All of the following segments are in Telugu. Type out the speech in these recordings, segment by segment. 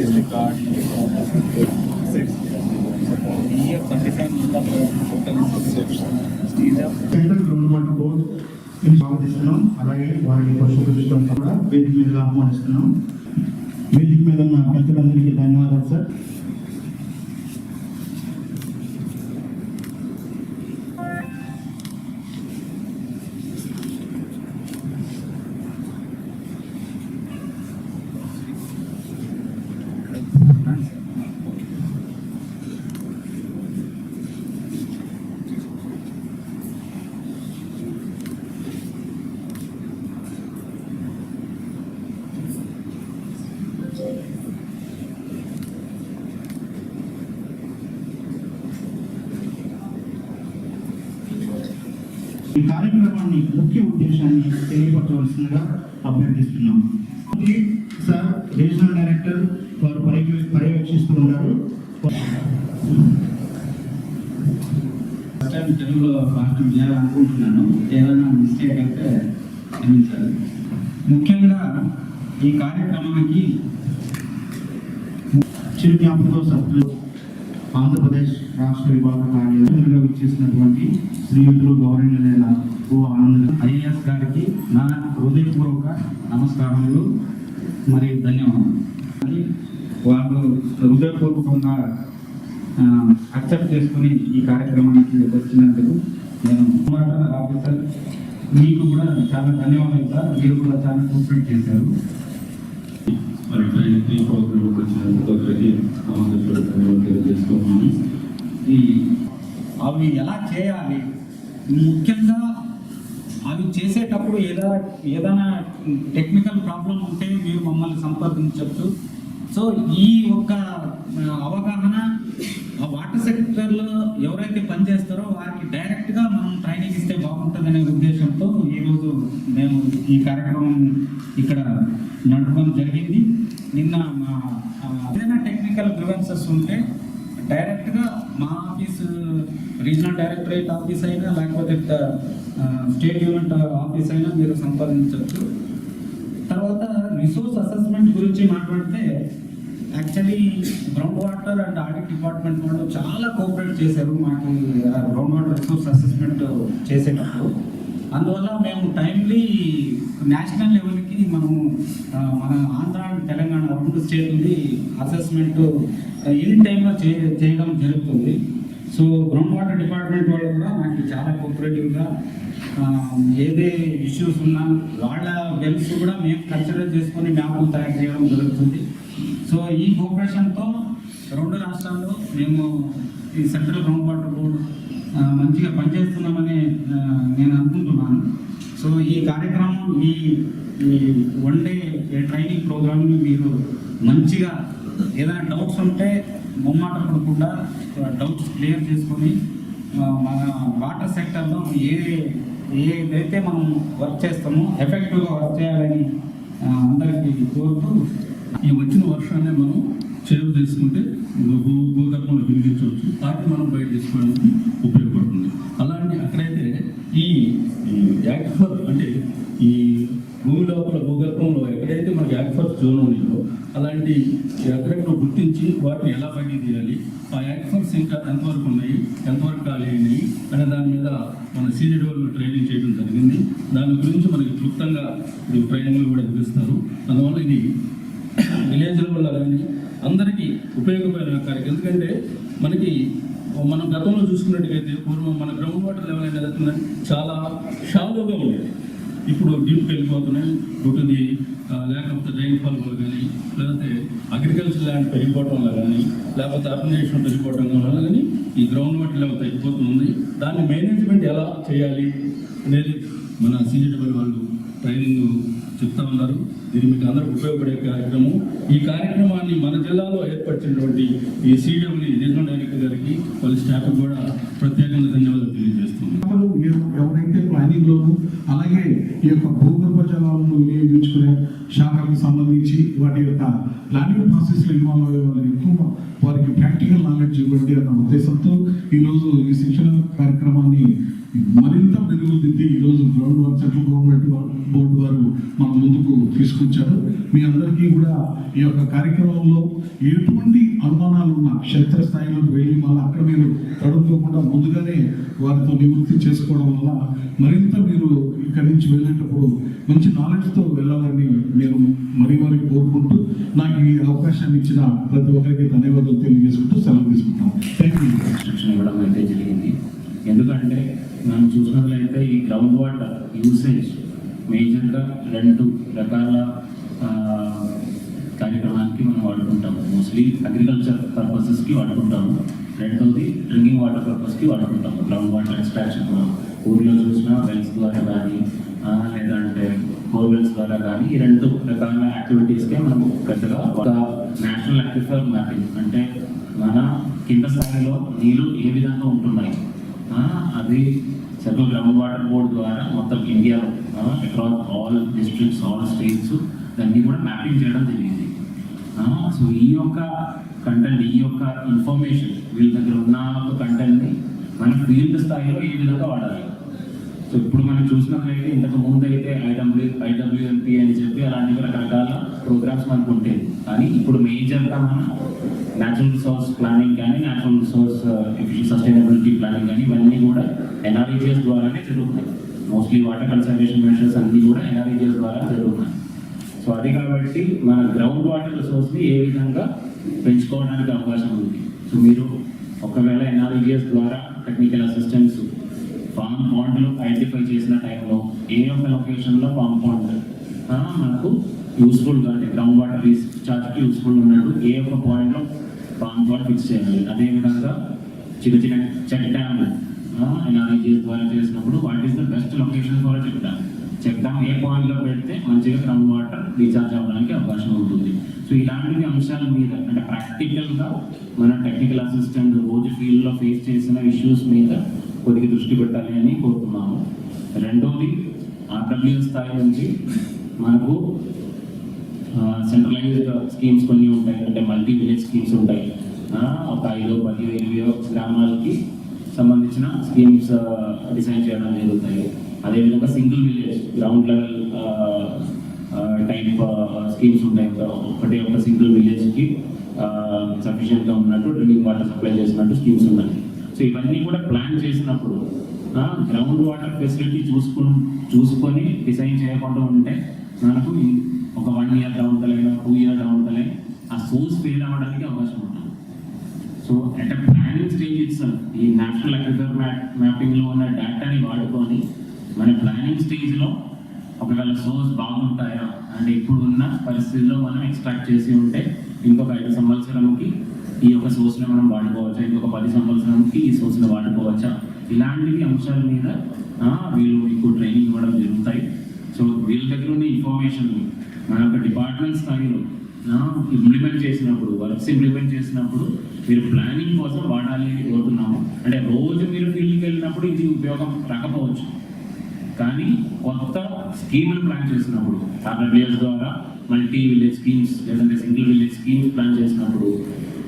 is the card central government board స్వాగతిస్తున్నాం అలాగే వారిని పశుభూషితం కూడా. వేదిక మీద ఆహ్వానిస్తున్నాం. వేదిక మీద ఉన్న పెద్దలందరికీ ధన్యవాదాలు సార్ ఈ కార్యక్రమాన్ని ముఖ్య ఉద్దేశాన్ని తెలియపరచవలసిందిగా అభ్యర్థిస్తున్నాం. సార్ రీజనల్ డైరెక్టర్ వారు పర్యవే- పర్యవేక్షిస్తూ ఉన్నారు. తెలుగులో భాషణ చేయాలనుకుంటున్నాను. ఏదైనా మిస్టేక్ అయితే క్షమించాలి. ముఖ్యంగా ఈ కార్యక్రమానికి చిరు జ్ఞాపకం సభ్యులు ఆంధ్రప్రదేశ్ రాష్ట్ర విభాగ కార్యాలయంగా విచ్చేసినటువంటి శ్రీయుతులు గౌరవనీయులైన ఓ ఆనంద్ ఐఏఎస్ గారికి నా హృదయపూర్వక నమస్కారములు. మరియు ధన్యవాదాలు వాళ్ళు హృదయపూర్వకంగా అక్సెప్ట్ చేసుకుని ఈ కార్యక్రమానికి వచ్చినందుకు నేను ఆఫీసర్ మీకు కూడా చాలా ధన్యవాదాలు సార్. మీరు కూడా చాలా కోఆపరేట్ చేశారు. మరి ట్రైనింగ్ ప్రోగ్రామ్ వచ్చినందుకు ధన్యవాదాలు తెలియజేస్తున్నాను అవి ఎలా చేయాలి? ముఖ్యంగా అవి చేసేటప్పుడు ఏదైనా ఏదైనా టెక్నికల్ ప్రాబ్లం ఉంటే మీరు మమ్మల్ని సంప్రదించవచ్చు సో ఈ ఒక్క అవగాహన ఆ వాటర్ సెక్టర్లో ఎవరైతే పనిచేస్తారో వారికి డైరెక్ట్గా మనం ట్రైనింగ్ ఇస్తే బాగుంటుందనే ఉద్దేశంతో ఈరోజు మేము ఈ కార్యక్రమం ఇక్కడ నడపడం జరిగింది. నిన్న మా ఏదైనా టెక్నికల్ గ్రివెన్సెస్ ఉంటే డైరెక్ట్గా మా ఆఫీస్ రీజనల్ డైరెక్టరేట్ ఆఫీస్ అయినా లేకపోతే స్టేట్ యూనిట్ ఆఫీస్ అయినా మీరు సంపాదించవచ్చు తర్వాత రిసోర్స్ అసెస్మెంట్ గురించి మాట్లాడితే actually ground water and audit department వాళ్ళు చాలా కోఆపరేట్ చేశారు మాకు గ్రౌండ్ వాటర్ రిసోర్స్ అసెస్మెంట్ చేసేటప్పుడు. అందువల్ల మేము టైమ్లీ నేషనల్ లెవెల్కి మనము మన ఆంధ్ర అండ్ తెలంగాణ రెండు స్టేట్లది అసెస్మెంట్ ఇన్ టైంలో చే చేయడం జరుగుతుంది. సో గ్రౌండ్ వాటర్ డిపార్ట్మెంట్ వాళ్ళు కూడా మనకి చాలా కోఆపరేటివ్గా ఏదే ఇష్యూస్ ఉన్నా వాళ్ళ వెల్స్ కూడా మేము కన్సిడర్ చేసుకొని మ్యాప్లు తయారు చేయడం జరుగుతుంది. సో ఈ కోఆపరేషన్తో రెండు రాష్ట్రాల్లో మేము ఈ సెంట్రల్ గ్రౌండ్ వాటర్ బోర్డు మంచిగా పనిచేస్తున్నామని నేను అనుకుంటున్నాను. సో ఈ కార్యక్రమం ఈ ఈ వన్ డే ట్రైనింగ్ ప్రోగ్రామ్ని మీరు మంచిగా ఏదైనా డౌట్స్ ఉంటే ముమ్మాట పడకుండా డౌట్స్ క్లియర్ చేసుకొని మన వాటర్ సెక్టర్లో ఏ ఏదైతే మనం వర్క్ చేస్తామో ఎఫెక్టివ్గా వర్క్ చేయాలని అందరికీ కోరుతూ ఈ వచ్చిన వర్షాన్ని మనం సేవ్ చేసుకుంటే వినిపించవచ్చు వాటిని మనం బయట తీసుకోవడానికి ఉపయోగపడుతుంది. అలాంటి అక్కడైతే ఈ యాక్ఫర్ అంటే ఈ భూమి లోపల భూగర్భంలో ఎక్కడైతే మనకి యాక్ఫర్ జోన్ ఉన్నాయో అలాంటి ఎక్కడెక్కడ గుర్తించి వాటిని ఎలా బయట తీయాలి? ఆ యాక్ఫర్స్ ఇంకా ఎంతవరకు ఉన్నాయి? ఎంతవరకు ఖాళీ అయినాయి? అనే దాని మీద మన సీనియర్ వాళ్ళు ట్రైనింగ్ చేయడం జరిగింది. దాని గురించి మనకి క్లుప్తంగా ట్రైనింగ్లు కూడా ఇప్పిస్తారు అందువల్ల ఇది విలేజ్ల వల్ల కానీ అందరికీ ఉపయోగపడిన కార్యక్రమం ఎందుకంటే మనకి మనం గతంలో చూసుకున్నట్టుగైతే పూర్వం మన గ్రౌండ్ వాటర్ లెవెల్ అనేది అవుతుందంటే చాలా షాలోగా ఉండేది. ఇప్పుడు డీప్కి వెళ్ళిపోతున్నాయి ఉంటుంది లేకపోతే రైన్ ఫాల్ వల్ల కానీ లేకపోతే అగ్రికల్చర్ ల్యాండ్ పెరిగిపోవడం వల్ల కానీ లేకపోతే అప్లికేషన్ పెరిగిపోవడం వల్ల కానీ ఈ గ్రౌండ్ వాటర్ లెవెల్ తగ్గిపోతుంది. దాన్ని మేనేజ్మెంట్ ఎలా చేయాలి అనేది మన సీనియర్ వాళ్ళు ట్రైనింగ్ చెప్తా ఉన్నారు. ఇది మీకు అందరికి ఉపయోగపడే కార్యక్రమం. ఈ కార్యక్రమం జిల్లాలో ఏర్పరిచినటువంటి ఈ సిడబ్ల్యూ రీజనల్ డైరెక్టర్ గారికి వాళ్ళ స్టాఫ్ కూడా ప్రత్యేకంగా ధన్యవాదాలు తెలియజేస్తున్నాను ఎవరైతే ప్లానింగ్ లోను అలాగే ఈ యొక్క భూగర్భ జలాలను వినియోగించుకునే శాఖలకు సంబంధించి వాటి యొక్క ప్లానింగ్ ప్రాసెస్లో ఇన్వాల్వ్ అయ్యే వాళ్ళు ఎక్కువ వారికి ప్రాక్టికల్ నాలెడ్జ్ ఇవ్వండి అన్న ఉద్దేశంతో ఈరోజు ఈ శిక్షణ కార్యక్రమాన్ని మరింత మెరుగుదిద్ది ఈరోజు ground work central government board వారు మన ముందుకు తీసుకొచ్చారు. మీ అందరికీ కూడా ఈ యొక్క కార్యక్రమంలో ఎటువంటి అనుమానాలు ఉన్నా క్షేత్రస్థాయిలోకి వెళ్ళి మళ్ళీ అక్కడ మీరు తడుపుకోకుండా ముందుగానే వారితో నివృత్తి చేసుకోవడం వల్ల మరింత మీరు ఇక్కడి నుంచి వెళ్ళేటప్పుడు మంచి నాలెడ్జ్తో వెళ్ళాలని నేను మరీ వారికి కోరుకుంటూ నాకు ఈ అవకాశాన్ని ఇచ్చిన ప్రతి ఒక్కరికి ధన్యవాదాలు తెలియజేసుకుంటూ సెలవు తీసుకుంటాం. థ్యాంక్ యూ ఇవ్వడం అయితే జరిగింది. ఎందుకంటే మనం చూసినట్లయితే ఈ గ్రౌండ్ వాటర్ యూసేజ్ మేజర్గా రెండు రకాల కార్యక్రమానికి మనం వాడుకుంటాము. Mostly agriculture పర్పసెస్కి వాడుకుంటాము. రెండవది డ్రింకింగ్ వాటర్ పర్పస్కి వాడుకుంటాము. గ్రౌండ్ వాటర్ ఎక్స్ట్రాక్షన్ మనం ఊర్లో చూసిన వెల్స్ ద్వారా కానీ లేదంటే బోర్వెల్స్ ద్వారా కానీ ఈ రెండు రకాల యాక్టివిటీస్కే మనం పెద్దగా ఒక నేషనల్ అక్విఫర్ మ్యాపింగ్ అంటే మన కింద స్థాయిలో నీళ్ళు ఏ విధంగా ఉంటున్నాయి? అది సెంట్రల్ గ్రౌండ్ వాటర్ బోర్డ్ ద్వారా మొత్తం ఇండియాలో across all districts all states దాన్ని కూడా మ్యాపింగ్ చేయడం జరిగింది. సో ఈ యొక్క కంటెంట్ ఈ యొక్క ఇన్ఫర్మేషన్ వీళ్ళ దగ్గర ఉన్న ఒక కంటెంట్ని మన ఫీల్డ్ స్థాయిలో ఏ విధంగా వాడాలి. సో ఇప్పుడు మనం చూసినట్లయితే ఇంతకు ముందు అయితే ఐడబ్ల్యూ ఐడబ్ల్యూఎంపీ అని చెప్పి అలాంటి రకరకాల ప్రోగ్రామ్స్ మనకు ఉంటాయి. కానీ ఇప్పుడు మేజర్గా మనం న్యాచురల్ రిసోర్స్ ప్లానింగ్ కానీ న్యాచురల్ రిసోర్స్ సస్టైనబిలిటీ ప్లానింగ్ కానీ ఇవన్నీ కూడా ఎన్ఆర్ఈజిఎస్ ద్వారానే జరుగుతాయి మోస్ట్లీ వాటర్ కన్సర్వేషన్ మెషర్స్ అన్నీ కూడా ఎన్ఆర్ఈజిఎస్ ద్వారా జరుగుతాయి సో అది కాబట్టి మన గ్రౌండ్ వాటర్ రిసోర్స్ని ఏ విధంగా పెంచుకోవడానికి అవకాశం ఉంది? సో మీరు ఒకవేళ ఎన్ఆర్ఈజిఎస్ ద్వారా టెక్నికల్ అసిస్టెన్స్ ఫామ్ పాండ్లో ఐడెంటిఫై చేసిన టైంలో ఏ ఒక్క లొకేషన్లో ఫామ్ పాండ్ మనకు యూస్ఫుల్గా అంటే గ్రౌండ్ వాటర్ రీఛార్జ్కి యూస్ఫుల్ ఉన్నట్టు ఏ ఒక్క పాయింట్లో పాన్ పాండ్ ఫిక్స్ చేయాలి. అదేవిధంగా చిన్న చిన్న చెక్ డ్యామ్లు ఎన్ఆర్ఈజిఎస్ ద్వారా చేసినప్పుడు what is the best location for check dam check dam ఏ పాయింట్లో పెడితే మంచిగా గ్రౌండ్ వాటర్ రీఛార్జ్ అవ్వడానికి అవకాశం ఉంటుంది. సో ఇలాంటివి అంశాల మీద అంటే ప్రాక్టికల్గా మన టెక్నికల్ అసిస్టెంట్ రోజు ఫీల్డ్లో ఫేస్ చేసిన ఇష్యూస్ మీద కొద్దిగా దృష్టి పెట్టాలి అని కోరుతున్నాము. రెండోది ఆర్డబ్ల్యూ స్థాయి నుంచి మనకు సెంట్రలైజ్డ్ స్కీమ్స్ కొన్ని ఉంటాయి. అంటే మల్టీ విలేజ్ స్కీమ్స్ ఉంటాయి ఒక ఐదో పది ఎనిమిదో గ్రామాలకి సంబంధించిన స్కీమ్స్ డిజైన్ చేయడం జరుగుతాయి. అదేవిధంగా single village ground level type schemes ఉంటాయి. ఒకటే ఒక సింగిల్ విలేజ్కి సఫిషియెంట్గా ఉన్నట్టు డ్రింకింగ్ వాటర్ సప్లై చేసినట్టు స్కీమ్స్ ఉన్నాయి. సో ఇవన్నీ కూడా ప్లాన్ చేసినప్పుడు గ్రౌండ్ వాటర్ ఫెసిలిటీ చూసుకుని చూసుకొని డిజైన్ చేయకుండా ఉంటే మనకు ఒక వన్ ఇయర్ డౌన్ తలైనా టూ ఇయర్ డౌన్ తలై ఆ సోర్స్ ఫెయిల్ అవ్వడానికి అవకాశం ఉంటుంది. So at planning stage it's ఈ నేషనల్ అగ్రికల్చర్ మ్యాప్ మ్యాపింగ్లో ఉన్న డేటాని వాడుకొని మన ప్లానింగ్ స్టేజ్లో ఒకవేళ సోర్స్ బాగుంటాయా అంటే ఇప్పుడు ఉన్న పరిస్థితుల్లో మనం ఎక్స్ట్రాక్ట్ చేసి ఉంటే ఇంకొక ఐదు సంవత్సరంకి ఈ యొక్క సోర్స్ని మనం వాడుకోవచ్చా ఇంకొక పది సంవత్సరంకి ఈ సోర్స్ని వాడుకోవచ్చా? ఇలాంటివి అంశాల మీద వీళ్ళు మీకు ట్రైనింగ్ ఇవ్వడం జరుగుతాయి. సో వీళ్ళ దగ్గర ఉన్న ఇన్ఫర్మేషన్ మన యొక్క డిపార్ట్మెంట్ స్థాయిలో ఇంప్లిమెంట్ చేసినప్పుడు వర్క్స్ ఇంప్లిమెంట్ చేసినప్పుడు మీరు ప్లానింగ్ కోసం వాడాలి అని కోరుతున్నాము. అంటే రోజు మీరు ఫీల్డ్కి వెళ్ళినప్పుడు ఇది ఉపయోగం రాకపోవచ్చు. కానీ కొత్త స్కీములు ప్లాన్ చేసినప్పుడు ఆర్డబ్ల్యూఎస్ ద్వారా మల్టీ విలేజ్ స్కీమ్స్ లేదంటే సింగిల్ విలేజ్ స్కీమ్స్ ప్లాన్ చేసినప్పుడు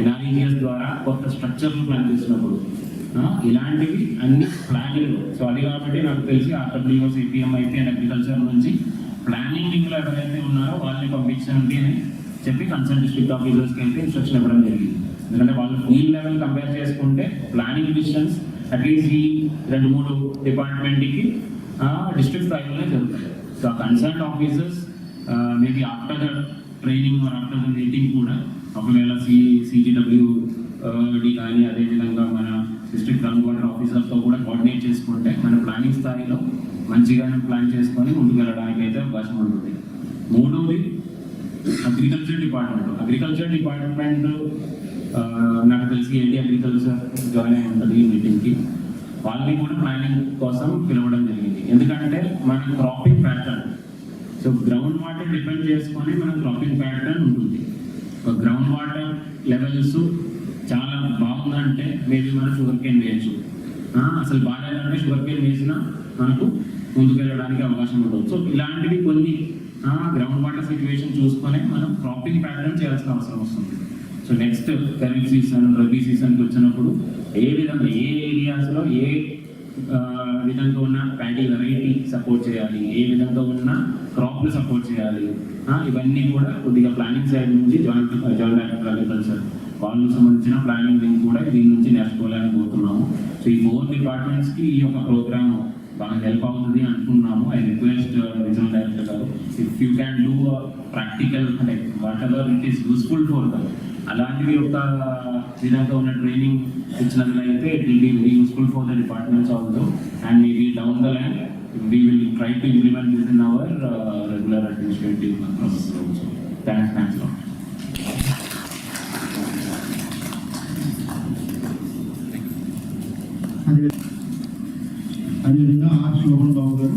ఎన్ఆర్ఈజిఎస్ ద్వారా కొత్త స్ట్రక్చర్లు ప్లాన్ చేసినప్పుడు ఇలాంటివి అన్ని ప్లానింగ్ సో అది కాబట్టి నాకు తెలిసి ఆర్డబ్ల్యూఎస్ ఏపీఎం అండ్ అగ్రికల్చర్ నుంచి ప్లానింగ్ టీంలో ఎవరైతే ఉన్నారో వాళ్ళని పంపించండి అని చెప్పి కన్సల్ట్ డిస్ట్రిక్ట్ ఆఫీసర్స్కి అయితే ఇన్స్ట్రక్షన్ ఇవ్వడం జరిగింది. ఎందుకంటే వాళ్ళు ఫీల్డ్ లెవెల్ కంపేర్ చేసుకుంటే ప్లానింగ్ డిసిషన్స్ అట్లీస్ట్ ఈ రెండు మూడు డిపార్ట్మెంట్కి డిస్ట్రిక్ట్ స్థాయిలోనే జరుగుతాయి. So consult officers maybe after the training or after the meeting కూడా ఒకవేళ సి సిజిడబ్ల్యూడి కానీ అదేవిధంగా మన డిస్ట్రిక్ట్ గ్రౌండ్ వాటర్ ఆఫీసర్తో కూడా కోఆర్డినేట్ చేసుకుంటే మన ప్లానింగ్ స్థాయిలో మంచిగానే ప్లాన్ చేసుకొని ముందుకు వెళ్ళడానికి అయితే అవకాశం ఉంటుంది. మూడవది అగ్రికల్చర్ డిపార్ట్మెంట్. అగ్రికల్చర్ డిపార్ట్మెంట్ నాకు తెలిసి ఏంటి అగ్రికల్చర్ జాయిన్ అయి ఉంటుంది ఈ మీటింగ్కి. వాళ్ళని కూడా ప్లానింగ్ కోసం పిలవడం జరిగింది. ఎందుకంటే మన cropping pattern so ground water depend చేసుకొని మన క్రాపింగ్ ప్యాటర్న్ ఉంటుంది. గ్రౌండ్ వాటర్ లెవెల్స్ బాగుందంటే మేబీ మనం షుగర్ కేన్ వేయచ్చు. అసలు బాగాలేదంటే షుగర్ కేన్ వేసినా మనకు ముందుకు వెళ్ళడానికి అవకాశం ఉంటుంది సో ఇలాంటివి కొన్ని గ్రౌండ్ వాటర్ సిచ్యువేషన్ చూసుకొని మనం క్రాపింగ్ ప్యాటర్న్ చేయాల్సిన అవసరం వస్తుంది. So next kharif season rabi సీజన్కి వచ్చినప్పుడు ఏ విధంగా ఏ ఏరియాస్లో ఏ విధంగా ఉన్న ప్యాడీ వెరైటీ సపోర్ట్ చేయాలి? ఏ విధంగా ఉన్న క్రాప్లు సపోర్ట్ చేయాలి? ఇవన్నీ కూడా కొద్దిగా ప్లానింగ్ సైడ్ నుంచి జాయింట్ జాయింట్ అగ్రికల్చర్ వాళ్ళకి సంబంధించిన ప్లానింగ్ కూడా దీని నుంచి నేర్చుకోవాలని కోరుతున్నాము సో ఈ ఫోర్ డిపార్ట్మెంట్స్కి ఈ యొక్క ప్రోగ్రామ్ బాగా హెల్ప్ అవుతుంది అనుకున్నాము ఐ రిక్వెస్ట్ రీజనల్ డైరెక్టర్ గారు if you can do practical అంటే whatever it is useful for them అలాంటివి ఒక విధంగా ఉన్న ట్రైనింగ్ ఇచ్చినట్లయితే it will be very useful for the departments also and maybe down the line we will try to implement this in our regular administrative thanks thanks also. అదేవిధంగా ఆర్ శోభన్ బాబు గారు